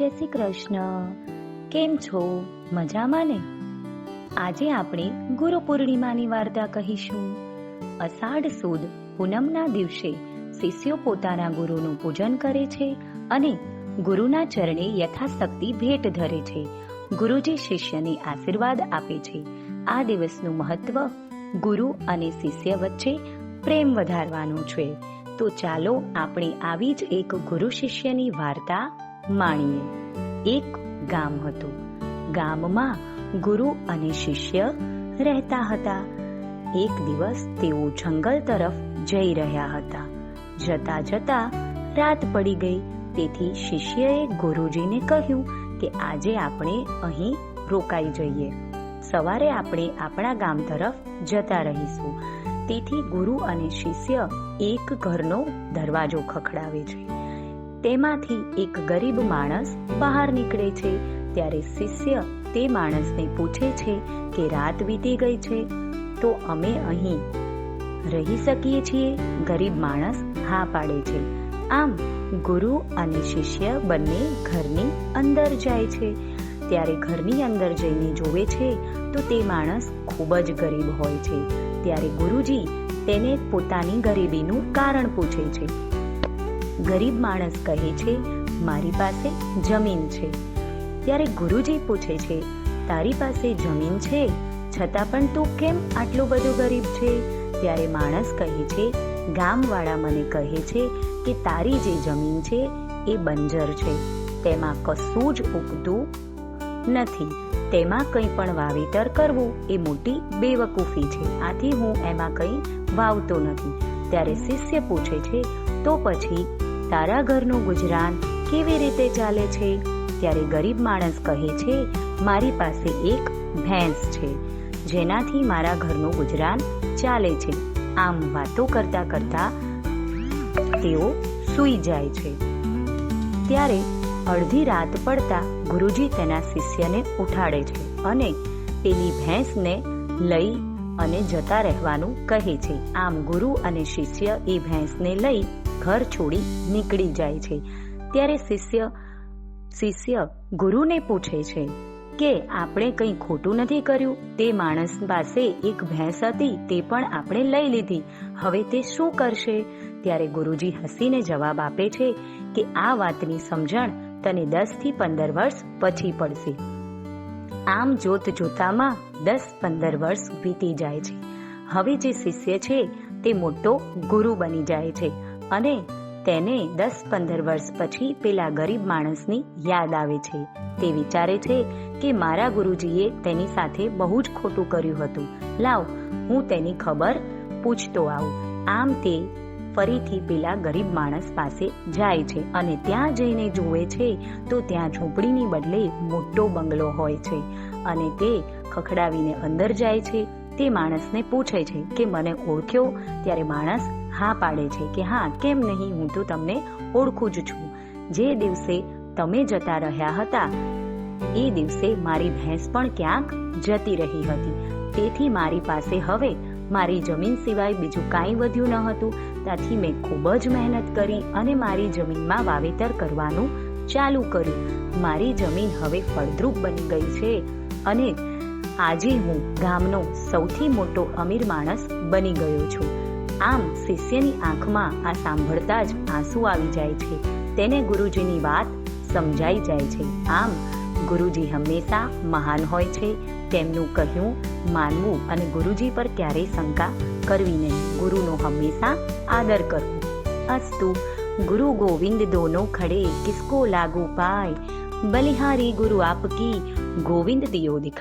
જય શ્રી કૃષ્ણ. કેમ છો? મજામાં ને? આજે આપણે ગુરુ પૂર્ણિમાની વાર્તા કહીશું. અષાઢ સુદ પૂનમના દિવસે શિષ્યો પોતાના ગુરુનું પૂજન કરે છે અને ગુરુના ચરણે યથાશક્તિ ભેટ ધરે છે. ગુરુજી શિષ્યને આશીર્વાદ આપે છે. આ દિવસનું મહત્વ ગુરુ અને શિષ્ય વચ્ચે પ્રેમ વધારવાનું છે. તો ચાલો આપણે આવી જ એક ગુરુ શિષ્યની વાર્તા માણીએ. એક ગામ હતું. ગામમાં ગુરુ અને શિષ્ય રહેતા હતા. એક દિવસ તેઓ જંગલ તરફ જઈ રહ્યા હતા. જતા જતા રાત પડી ગઈ. તેથી શિષ્યએ ગુરુજીને કહ્યું કે આજે આપણે અહીં રોકાઈ જઈએ. સવારે આપણે આપણા ગામ તરફ જતા રહીશું. તેથી ગુરુ અને શિષ્ય એક ઘરનો દરવાજો ખખડાવે છે. તેમાંથી એક ગરીબ માણસ બહાર નીકળે છે. ત્યારે શિષ્ય તે માણસને પૂછે છે કે રાત વીતી ગઈ છે, તો અમે અહીં રહી શકીએ છીએ? ગરીબ માણસ હા પાડે છે. આમ ગુરુ અને શિષ્ય બંને ઘરની અંદર જાય છે. ત્યારે ઘરની અંદર જઈને જોવે છે, તો તે માણસ ખૂબ જ ગરીબ હોય છે. ત્યારે ગુરુજી તેને પોતાની ગરીબીનું કારણ પૂછે છે. ગરીબ માણસ કહે છે, મારી પાસે જમીન છે. ત્યારે ગુરુજી પૂછે છે, તારી પાસે જમીન છે? છતાં પણ તું કેમ આટલો બધો ગરીબ છે? ત્યારે માણસ કહે છે, ગામવાળા મને કહે છે કે તારી જે જમીન છે એ બંજર છે. તેમાં કશું જ ઉગતું નથી. તેમાં કંઈ પણ વાવેતર કરવું એ મોટી બેવકૂફી છે. આથી હું એમાં કંઈ વાવતો નથી. ત્યારે શિષ્ય પૂછે છે, તો પછી તારા ઘરનું ગુજરાન કેવી રીતે ચાલે છે? ત્યારે ગરીબ માણસ કહે છે, મારી પાસે એક ભેંસ છે, જેનાથી મારા ઘરનું ગુજરાન ચાલે છે. આમ વાતો કરતા કરતા તેઓ સૂઈ જાય છે. ત્યારે અડધી રાત પડતા ગુરુજી તેના શિષ્યને ઉઠાડે છે અને પેલી ભેંસને લઈ અને જતા રહેવાનું કહે છે. આમ ગુરુ અને શિષ્ય એ ભેંસને લઈ ઘર છોડી નીકળી જાય છે. ત્યારે શિષ્ય શિષ્ય ગુરુને પૂછે છે કે, આપણે કંઈ ખોટું નથી કર્યું? તે માણસ પાસે એક ભેંસ હતી, તે પણ આપણે લઈ લીધી. હવે તે શું કરશે? ત્યારે ગુરુજી હસીને જવાબ આપે છે કે, આ વાતની સમજણ તને દસથી પંદર વર્ષ પછી પડશે. આમ જોત જોતામાં દસ પંદર વર્ષ વીતી જાય છે. હવે જે શિષ્ય છે, તે મોટો ગુરુ બની જાય છે. અને તેને દસ પંદર વર્ષ પછી પેલા ગરીબ માણસની યાદ આવે છે. તે વિચારે છે કે મારા ગુરુજીએ તેની સાથે બહુ જ ખોટું કર્યું હતું. લાવ, હું તેની ખબર પૂછતો આવું. આમ તે ફરીથી પેલા ગરીબ માણસ પાસે જાય છે અને ત્યાં જઈને જુએ છે તો ત્યાં ઝૂંપડીની બદલે મોટો બંગલો હોય છે અને તે ખખડાવીને અંદર જાય છે. તે માણસને પૂછે છે કે, મને ઓળખ્યો? ત્યારે માણસ હા પાડે છે કે હા, કેમ નહીં હું તો તમને ઓળખું જ છું. જે દિવસે તમે જતા રહ્યા હતા, એ દિવસે મારી ભેંસ પણ ક્યાંક જતી રહી હતી. તેથી મારી પાસે હવે મારી જમીન સિવાય બીજું કાંઈ વધ્યું ન હતું. ત્યાંથી મેં ખૂબ જ મહેનત કરી અને મારી જમીનમાં વાવેતર કરવાનું ચાલુ કર્યું. મારી જમીન હવે ફળદ્રુપ બની ગઈ છે અને આજે હું ગામનો સૌથી મોટો અમીર માણસ બની ગયો છું. આમ શિષ્યની આંખમાં આ સાંભળતા જ આંસુ આવી જાય છે. તેને ગુરુજીની વાત સમજાઈ જાય છે. આમ ગુરુજી હંમેશા મહાન હોય છે. તેમનું કહ્યું, માનવું અને ગુરુજી પર ક્યારેય શંકા કરવી નહીં. ગુરુનો હંમેશા આદર કરવો. અસ્તુ, ગુરુ ગોવિંદ દોનો ખડે કિસકો લાગુ પાય. બલિહારી ગુરુ આપકી ગોવિંદ દિયો દિખાય.